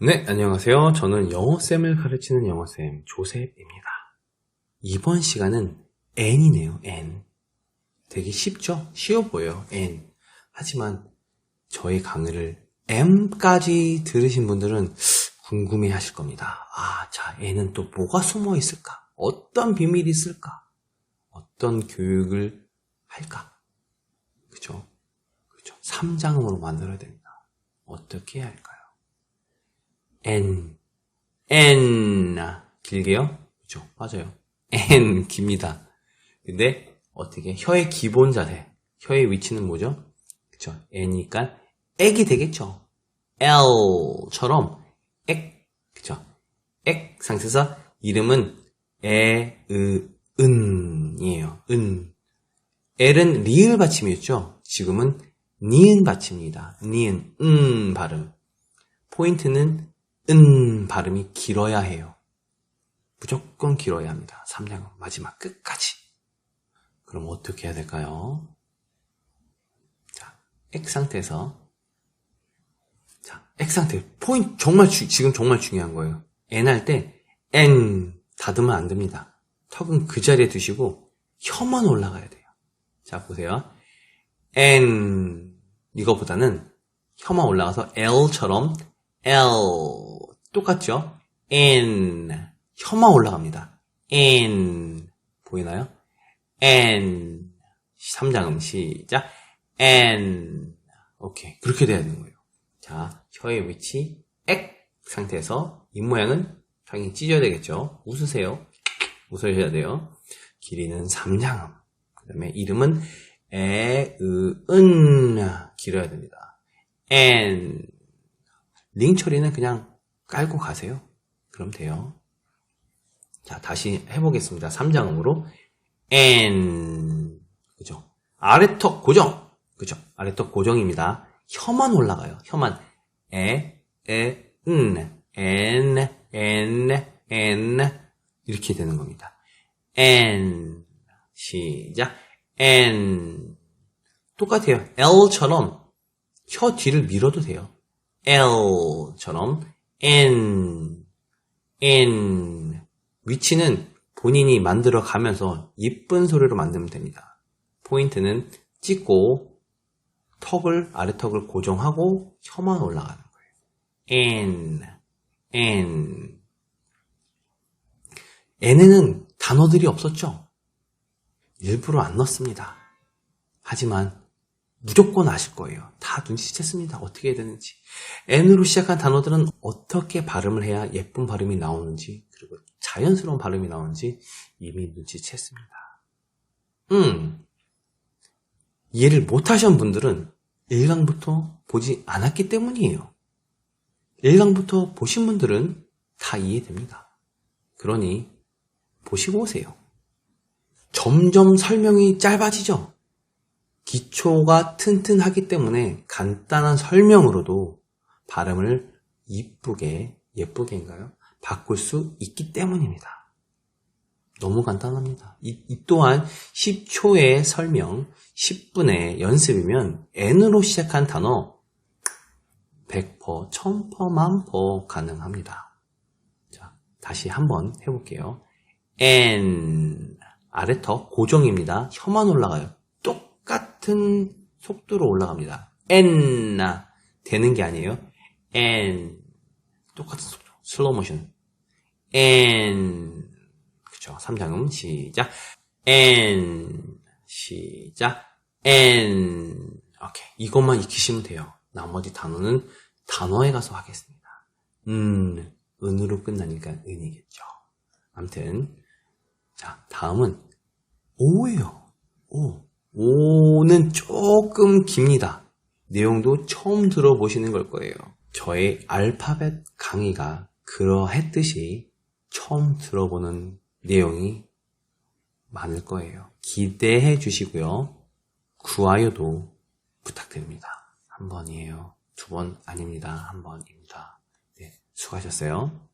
네, 안녕하세요. 저는 영어쌤을 가르치는 영어쌤 조셉입니다. 이번 시간은 N이네요, N. 되게 쉽죠? 쉬워 보여요, N. 하지만 저희 강의를 M까지 들으신 분들은 궁금해 하실 겁니다. 아, 자, N은 또 뭐가 숨어 있을까? 어떤 비밀이 있을까? 어떤 교육을 할까? 그죠? 그죠? 3장으로 만들어야 됩니다. 어떻게 해야 할까요? N, N, 길게요? 그죠? 맞아요. N, 깁니다. 근데 어떻게 혀의 기본 자세, 혀의 위치는 뭐죠? 그죠? N이니까 액이 되겠죠? L처럼 액, 그죠? 액 상태에서 이름은 에, 으, 은이에요. 은. L은 리을 받침이었죠? 지금은 니은 받침입니다. 니은, 음 발음. 포인트는 은 발음이 길어야 해요. 무조건 길어야 합니다. 3장은 마지막 끝까지. 그럼 어떻게 해야 될까요? 자, 액 상태에서 자, 액 상태. 포인트 정말 주- 지금 정말 중요한 거예요. N 할 때 N 닫으면 안 됩니다. 턱은 그 자리에 두시고 혀만 올라가야 돼요. 자, 보세요. N 이거보다는 혀만 올라가서 L처럼 L 똑같죠? N 혀만 올라갑니다. N 보이나요? N 3장음 시작 N 오케이 그렇게 돼야 되는 거예요. 자 혀의 위치 액 상태에서 입 모양은 당연히 찢어야 되겠죠. 웃으세요. 웃으셔야 돼요. 길이는 3장음 그 다음에 이름은 에, 으, 은 길어야 됩니다. N 링 처리는 그냥 깔고 가세요. 그럼 돼요. 자, 다시 해보겠습니다. 3장음으로. N. 그죠? 아래턱 고정. 그죠? 아래턱 고정입니다. 혀만 올라가요. 혀만. 에, 에, 은. N, N, N. 이렇게 되는 겁니다. N. 시작. N. 똑같아요. L처럼 혀 뒤를 밀어도 돼요. L처럼 N, N 위치는 본인이 만들어 가면서 예쁜 소리로 만들면 됩니다. 포인트는 찍고 턱을 아래턱을 고정하고 혀만 올라가는 거예요. N, N N에는 단어들이 없었죠? 일부러 안 넣습니다. 하지만 무조건 아실 거예요. 다 눈치챘습니다. 어떻게 해야 되는지. N으로 시작한 단어들은 어떻게 발음을 해야 예쁜 발음이 나오는지, 그리고 자연스러운 발음이 나오는지 이미 눈치챘습니다. 음. 이해를 못하신 분들은 1강부터 보지 않았기 때문이에요. 1강부터 보신 분들은 다 이해됩니다. 그러니 보시고 오세요. 점점 설명이 짧아지죠? 기초가 튼튼하기 때문에 간단한 설명으로도 발음을 이쁘게, 예쁘게인가요? 바꿀 수 있기 때문입니다. 너무 간단합니다. 이, 이 또한 10초의 설명, 10분의 연습이면 N으로 시작한 단어 100%, 1000%, 만퍼 가능합니다. 자, 다시 한번 해볼게요. N, 아래턱 고정입니다. 혀만 올라가요. 똑같은 속도로 올라갑니다. N 되는 게 아니에요. N 똑같은 속도. 슬로우 모션. N 그쵸. 3장음 시작. N 시작. N 오케이. 이것만 익히시면 돼요. 나머지 단어는 단어에 가서 하겠습니다. 음, 은으로 끝나니까 은이겠죠. 암튼 자, 다음은 오예요. 오. 오는 조금 깁니다. 내용도 처음 들어보시는 걸 거예요. 저의 알파벳 강의가 그러했듯이 처음 들어보는 내용이 많을 거예요. 기대해 주시고요. 구아요도 부탁드립니다. 한 번이에요. 두 번 아닙니다. 한 번입니다. 네, 수고하셨어요.